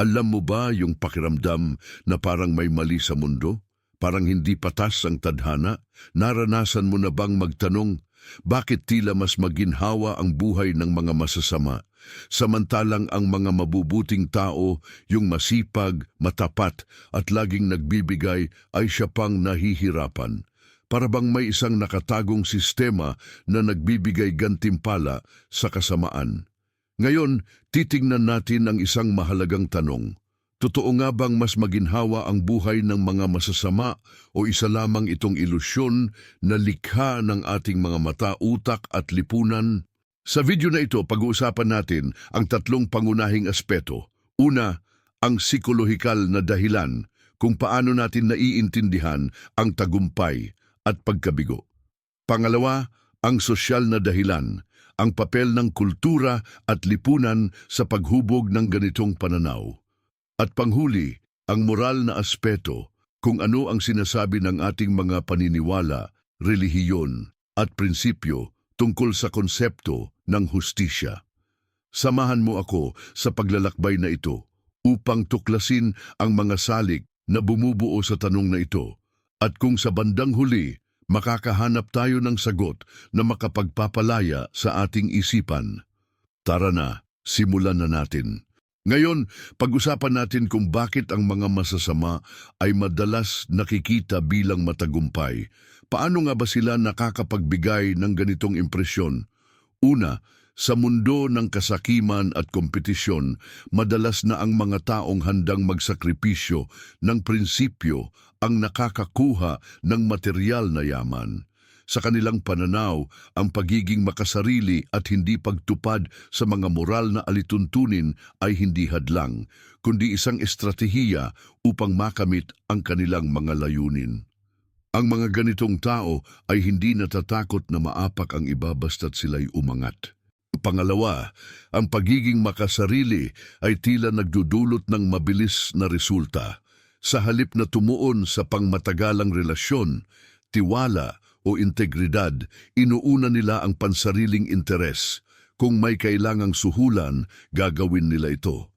Alam mo ba yung pakiramdam na parang may mali sa mundo? Parang hindi patas ang tadhana? Naranasan mo na bang magtanong, bakit tila mas maginhawa ang buhay ng mga masasama? Samantalang ang mga mabubuting tao, yung masipag, matapat at laging nagbibigay ay siya pang nahihirapan. Para bang may isang nakatagong sistema na nagbibigay gantimpala sa kasamaan. Ngayon, titingnan natin ang isang mahalagang tanong. Totoo nga bang mas maginhawa ang buhay ng mga masasama o isa lamang itong ilusyon na likha ng ating mga mata, utak at lipunan? Sa video na ito, pag-uusapan natin ang tatlong pangunahing aspeto. Una, ang psikolohikal na dahilan kung paano natin naiintindihan ang tagumpay at pagkabigo. Pangalawa, ang sosyal na dahilan, ang papel ng kultura at lipunan sa paghubog ng ganitong pananaw. At panghuli, ang moral na aspeto kung ano ang sinasabi ng ating mga paniniwala, relihiyon at prinsipyo tungkol sa konsepto ng hustisya. Samahan mo ako sa paglalakbay na ito upang tuklasin ang mga salik na bumubuo sa tanong na ito at kung sa bandang huli makakahanap tayo ng sagot na makapagpapalaya sa ating isipan. Tara na, simulan na natin. Ngayon, pag-usapan natin kung bakit ang mga masasama ay madalas nakikita bilang matagumpay. Paano nga ba sila nakakapagbigay ng ganitong impresyon? Una, sa mundo ng kasakiman at kompetisyon, madalas na ang mga taong handang magsakripisyo ng prinsipyo ang nakakakuha ng material na yaman. Sa kanilang pananaw, ang pagiging makasarili at hindi pagtupad sa mga moral na alituntunin ay hindi hadlang, kundi isang estratehiya upang makamit ang kanilang mga layunin. Ang mga ganitong tao ay hindi natatakot na maapak ang iba basta't sila'y umangat. Pangalawa, ang pagiging makasarili ay tila nagdudulot ng mabilis na resulta. Sa halip na tumuon sa pangmatagalang relasyon, tiwala o integridad, inuuna nila ang pansariling interes. Kung may kailangang suhulan, gagawin nila ito.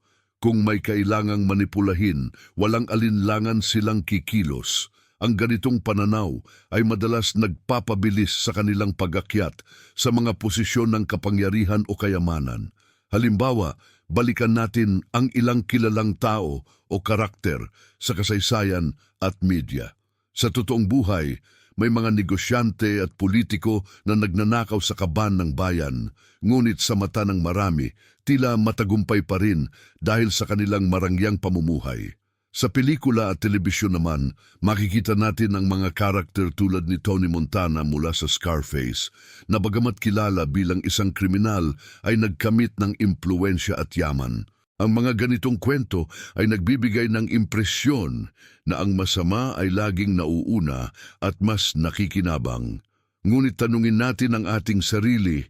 Kung may kailangang manipulahin, walang alinlangan silang kikilos. Ang ganitong pananaw ay madalas nagpapabilis sa kanilang pagakyat sa mga posisyon ng kapangyarihan o kayamanan. Halimbawa, balikan natin ang ilang kilalang tao o karakter sa kasaysayan at media. Sa totoong buhay, may mga negosyante at politiko na nagnanakaw sa kaban ng bayan, ngunit sa mata ng marami, tila matagumpay pa rin dahil sa kanilang marangyang pamumuhay. Sa pelikula at telebisyon naman, makikita natin ang mga karakter tulad ni Tony Montana mula sa Scarface, na bagamat kilala bilang isang kriminal ay nagkamit ng impluensya at yaman. Ang mga ganitong kwento ay nagbibigay ng impresyon na ang masama ay laging nauuna at mas nakikinabang. Ngunit tanungin natin ang ating sarili,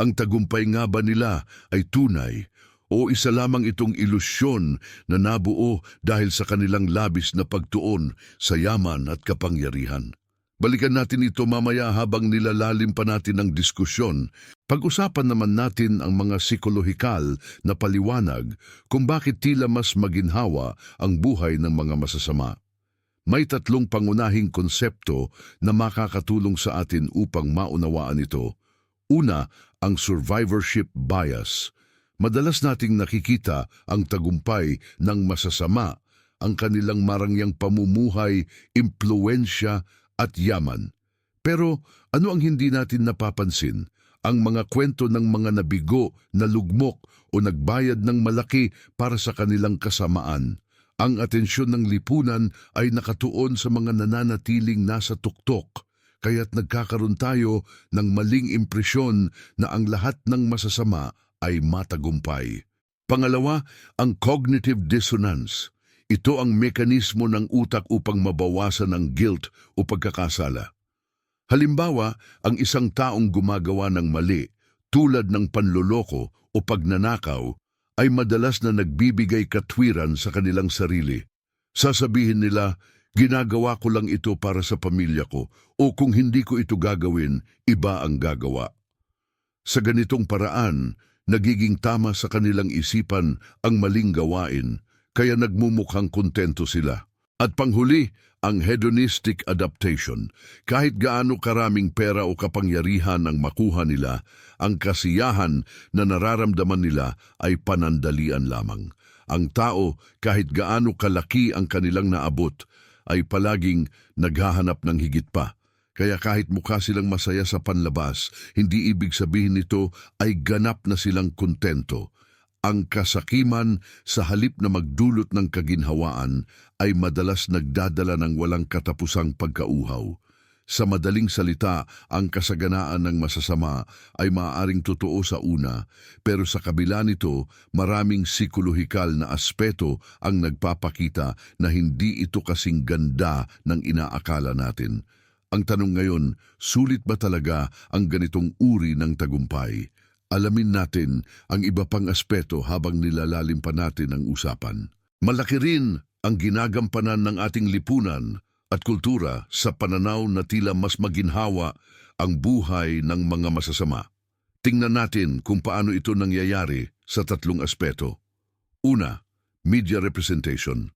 ang tagumpay nga ba nila ay tunay o isa lamang itong ilusyon na nabuo dahil sa kanilang labis na pagtuon sa yaman at kapangyarihan? Balikan natin ito mamaya habang nilalalim pa natin ang diskusyon. Pag-usapan naman natin ang mga psikolohikal na paliwanag kung bakit tila mas maginhawa ang buhay ng mga masasama. May tatlong pangunahing konsepto na makakatulong sa atin upang maunawaan ito. Una, ang survivorship bias. Madalas nating nakikita ang tagumpay ng masasama, ang kanilang marangyang pamumuhay, impluensya at yaman. Pero ano ang hindi natin napapansin? Ang mga kwento ng mga nabigo, nalugmok o nagbayad ng malaki para sa kanilang kasamaan. Ang atensyon ng lipunan ay nakatuon sa mga nananatiling nasa tuktok, kaya't nagkakaroon tayo ng maling impresyon na ang lahat ng masasama ay matagumpay. Pangalawa, ang cognitive dissonance. Ito ang mekanismo ng utak upang mabawasan ang guilt o pagkakasala. Halimbawa, ang isang taong gumagawa ng mali, tulad ng panloloko o pagnanakaw, ay madalas na nagbibigay katwiran sa kanilang sarili. Sasabihin nila, ginagawa ko lang ito para sa pamilya ko o kung hindi ko ito gagawin, iba ang gagawa. Sa ganitong paraan, nagiging tama sa kanilang isipan ang maling gawain, kaya nagmumukhang kontento sila. At panghuli, ang hedonistic adaptation. Kahit gaano karaming pera o kapangyarihan ang makuha nila, ang kasiyahan na nararamdaman nila ay panandalian lamang. Ang tao, kahit gaano kalaki ang kanilang naabot, ay palaging naghahanap ng higit pa. Kaya kahit mukha silang masaya sa panlabas, hindi ibig sabihin nito ay ganap na silang kontento. Ang kasakiman sa halip na magdulot ng kaginhawaan ay madalas nagdadala ng walang katapusang pagkauhaw. Sa madaling salita, ang kasaganaan ng masasama ay maaaring totoo sa una, pero sa kabila nito, maraming psikolohikal na aspeto ang nagpapakita na hindi ito kasing ganda ng inaakala natin. Ang tanong ngayon, sulit ba talaga ang ganitong uri ng tagumpay? Alamin natin ang iba pang aspeto habang nilalalim pa natin ang usapan. Malaki rin ang ginagampanan ng ating lipunan at kultura sa pananaw na tila mas maginhawa ang buhay ng mga masasama. Tingnan natin kung paano ito nangyayari sa tatlong aspeto. Una, media representation.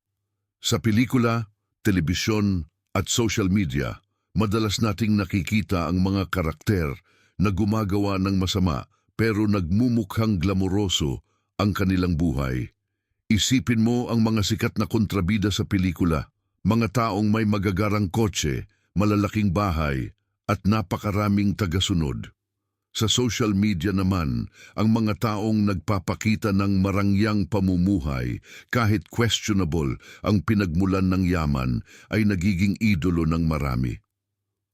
Sa pelikula, telebisyon at social media, madalas nating nakikita ang mga karakter na gumagawa ng masama pero nagmumukhang glamoroso ang kanilang buhay. Isipin mo ang mga sikat na kontrabida sa pelikula, mga taong may magagarang kotse, malalaking bahay, at napakaraming tagasunod. Sa social media naman, ang mga taong nagpapakita ng marangyang pamumuhay, kahit questionable ang pinagmulan ng yaman, ay nagiging idolo ng marami.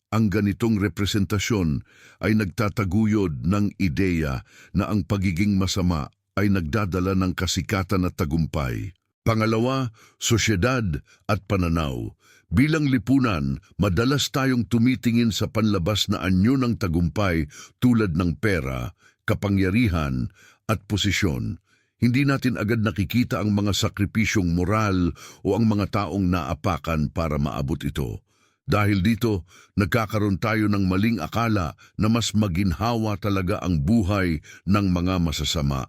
Ang ganitong representasyon ay nagtataguyod ng ideya na ang pagiging masama ay nagdadala ng kasikatan at tagumpay. Pangalawa, sosyedad at pananaw. Bilang lipunan, madalas tayong tumitingin sa panlabas na anyo ng tagumpay tulad ng pera, kapangyarihan at posisyon. Hindi natin agad nakikita ang mga sakripisyong moral o ang mga taong naapakan para maabot ito. Dahil dito, nagkakaroon tayo ng maling akala na mas maginhawa talaga ang buhay ng mga masasama,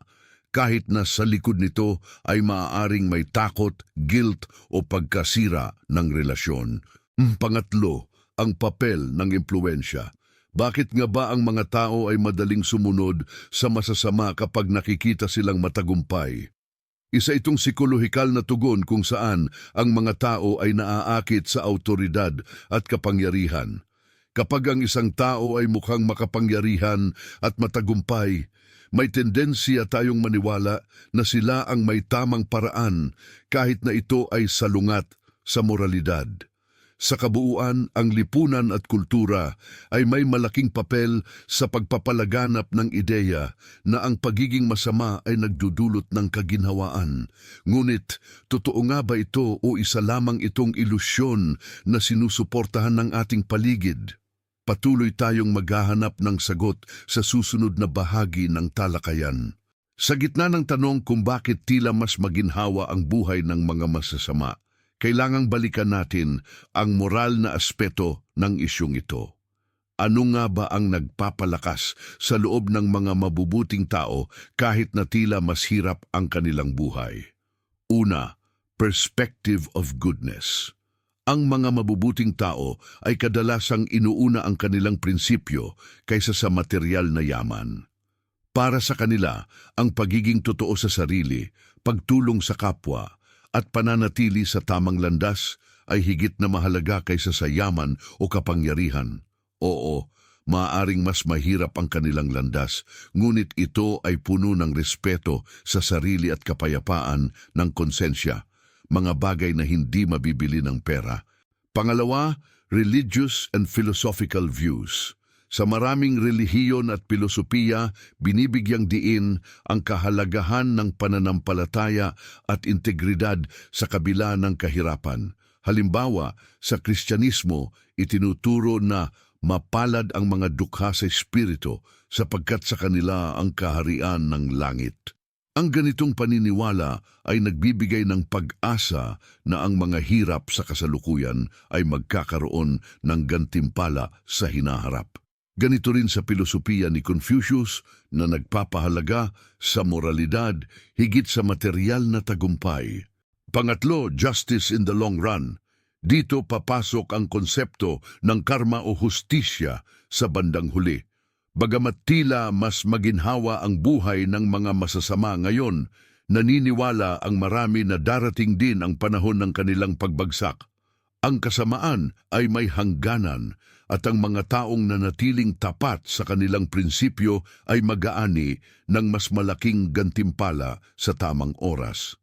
kahit na sa likod nito ay maaaring may takot, guilt o pagkasira ng relasyon. Hmm, Pangatlo, ang papel ng impluensya. Bakit nga ba ang mga tao ay madaling sumunod sa masasama kapag nakikita silang matagumpay? Isa itong psikolohikal na tugon kung saan ang mga tao ay naaakit sa autoridad at kapangyarihan. Kapag ang isang tao ay mukhang makapangyarihan at matagumpay, may tendensya tayong maniwala na sila ang may tamang paraan kahit na ito ay salungat sa moralidad. Sa kabuuan, ang lipunan at kultura ay may malaking papel sa pagpapalaganap ng ideya na ang pagiging masama ay nagdudulot ng kaginhawaan. Ngunit, totoo nga ba ito o isa lamang itong ilusyon na sinusuportahan ng ating paligid? Patuloy tayong maghahanap ng sagot sa susunod na bahagi ng talakayan. Sa gitna ng tanong kung bakit tila mas maginhawa ang buhay ng mga masasama, kailangang balikan natin ang moral na aspeto ng isyong ito. Ano nga ba ang nagpapalakas sa loob ng mga mabubuting tao kahit na tila mas hirap ang kanilang buhay? Una, perspective of goodness. Ang mga mabubuting tao ay kadalasang inuuna ang kanilang prinsipyo kaysa sa material na yaman. Para sa kanila, ang pagiging totoo sa sarili, pagtulong sa kapwa, at pananatili sa tamang landas ay higit na mahalaga kaysa sa yaman o kapangyarihan. Oo, maaaring mas mahirap ang kanilang landas, ngunit ito ay puno ng respeto sa sarili at kapayapaan ng konsensya, mga bagay na hindi mabibili ng pera. Pangalawa, religious and philosophical views. Sa maraming relihiyon at pilosopiya, binibigyang diin ang kahalagahan ng pananampalataya at integridad sa kabila ng kahirapan. Halimbawa, sa Kristyanismo, itinuturo na mapalad ang mga dukha sa espiritu sapagkat sa kanila ang kaharian ng langit. Ang ganitong paniniwala ay nagbibigay ng pag-asa na ang mga hirap sa kasalukuyan ay magkakaroon ng gantimpala sa hinaharap. Ganito rin sa pilosopiya ni Confucius na nagpapahalaga sa moralidad higit sa material na tagumpay. Pangatlo, justice in the long run. Dito papasok ang konsepto ng karma o hustisya sa bandang huli. Bagamat tila mas maginhawa ang buhay ng mga masasama ngayon, naniniwala ang marami na darating din ang panahon ng kanilang pagbagsak. Ang kasamaan ay may hangganan at ang mga taong nanatiling tapat sa kanilang prinsipyo ay mag-aani ng mas malaking gantimpala sa tamang oras.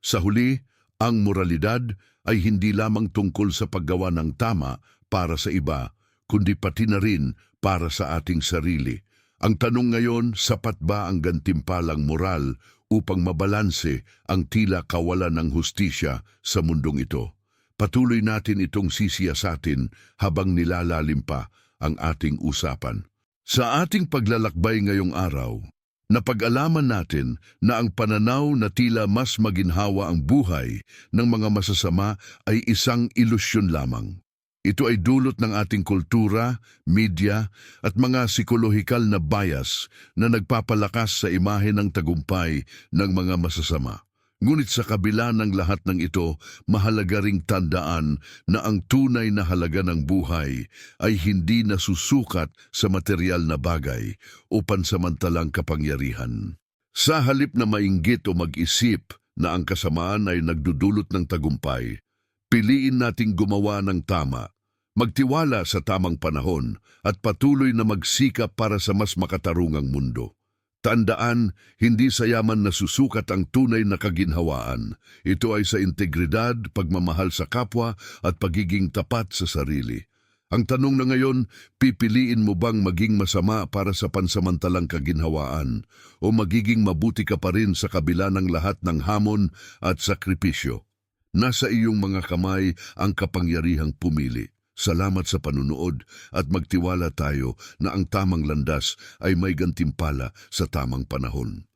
Sa huli, ang moralidad ay hindi lamang tungkol sa paggawa ng tama para sa iba, kundi pati na rin para sa ating sarili. Ang tanong ngayon, sapat ba ang gantimpalang moral upang mabalanse ang tila kawalan ng hustisya sa mundong ito? Patuloy natin itong sisiyasatin habang nilalalim pa ang ating usapan. Sa ating paglalakbay ngayong araw, napag-alaman natin na ang pananaw na tila mas maginhawa ang buhay ng mga masasama ay isang ilusyon lamang. Ito ay dulot ng ating kultura, media at mga psikolohikal na bias na nagpapalakas sa imahe ng tagumpay ng mga masasama. Ngunit sa kabila ng lahat ng ito, mahalaga ring tandaan na ang tunay na halaga ng buhay ay hindi nasusukat sa material na bagay o pansamantalang kapangyarihan. Sa halip na mainggit o mag-isip na ang kasamaan ay nagdudulot ng tagumpay, piliin nating gumawa ng tama, magtiwala sa tamang panahon at patuloy na magsikap para sa mas makatarungang mundo. Tandaan, hindi sa yaman nasusukat ang tunay na kaginhawaan. Ito ay sa integridad, pagmamahal sa kapwa at pagiging tapat sa sarili. Ang tanong na ngayon, pipiliin mo bang maging masama para sa pansamantalang kaginhawaan o magiging mabuti ka pa rin sa kabila ng lahat ng hamon at sakripisyo? Nasa iyong mga kamay ang kapangyarihang pumili. Salamat sa panunood at magtiwala tayo na ang tamang landas ay may gantimpala sa tamang panahon.